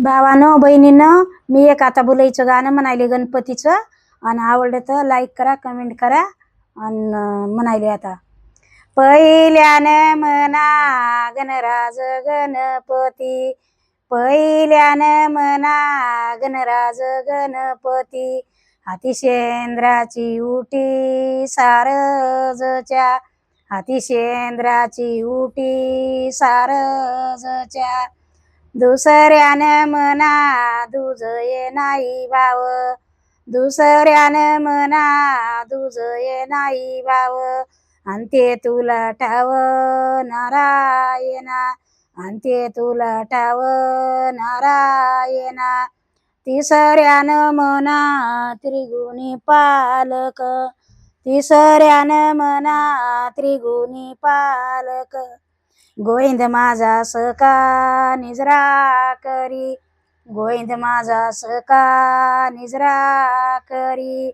भावानं बहिणीनं मी एक आता बोलायचं गाणं म्हणायले गणपतीचं. आणि आवडलं तर लाईक करा कमेंट करा. आणि म्हणायले आता. पहिल्यानं म्हणा गणराज गणपती. पहिल्यानं म्हणा गणराज गणपती. हाती शेंद्राची उटी सारजच्या. हाती शेंद्राची उटी सारजच्या. दुसऱ्यानं म्हणा दुजये नाही भाव. दुसऱ्यानं म्हणा दुजये नाही भाव. आणि ते तुला ठाव नारायणा आणि ते तुला ठाव नारायणा तिसऱ्यानं म्हणा त्रिगुणी पालक. तिसऱ्यानं म्हणा त्रिगुणी पालक. गोविंद माझा सका निजरा करी गोविंद माझा सका निजरा करी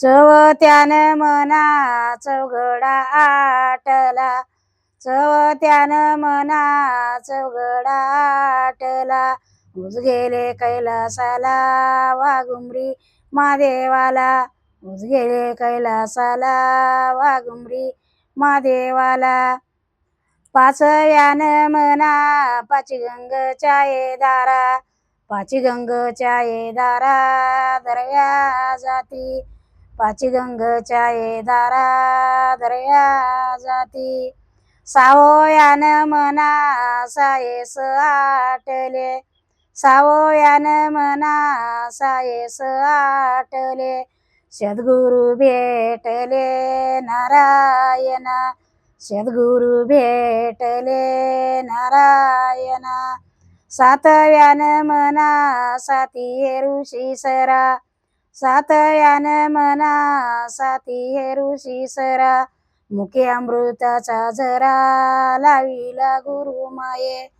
चवत्यानं मना चौघडा आटला. चवत्यानं मना चौघडा आटला. उज गेले कैलासाला वाघुमरी. महादेवाला उज गेले कैलासाला वाघुमरी. महादेवाला पाचव्यान म्हणा पाची गंगच्या दारा पाची गंगच्या दारा दर्या जाती. पाची गंगच्या दारा दर्या जाती. सावयानं म्हणा सायेस आटले. सावयानं म्हणा सायेस आटले. सद्गुरु भेटले नारायणा. सद्गुरु भेटले नारायण. सातव्यानं म्हणा साती ऋषी सरा. सातव्यानं म्हणा साती ऋषी सरा. मुखे अमृताचा झरा लाविला गुरु माये.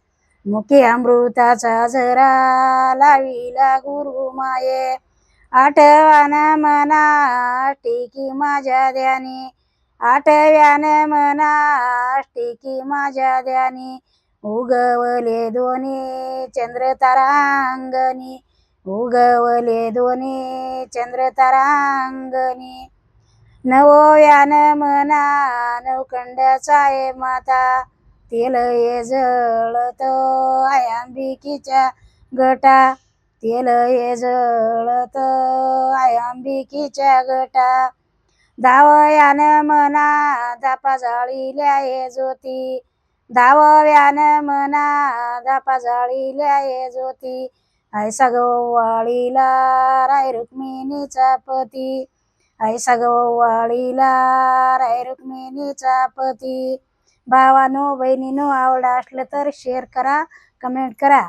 मुखे अमृताचा झरा लाविला गुरु माये. आठवान म्हणा टिकी माझ्या ध्यानी. आठव्यानं म्हणा टिकी माझ्या ध्यानी. उगवले दोन्ही चंद्र तारांगणी उगवले दोन्ही चंद्र तारांगणी नवोयानं म्हणा नवखंडाचा आहे माता. तेल ये जळतो आयांबिकीच्या गटा. तेल ये जळतो आयांबिकीच्या गटा. धावयान म्हणा धापा जाळील्या ये ज्योती. दावयानं म्हणा धापा जाळील्या ये ज्योती. ऐसा गवाळीला राय रुक्मिणीचा पती. ऐसा गवाळीला राय रुक्मिणीचा पती. भावानो बहिणीनो आवड असलं तर शेअर करा कमेंट करा.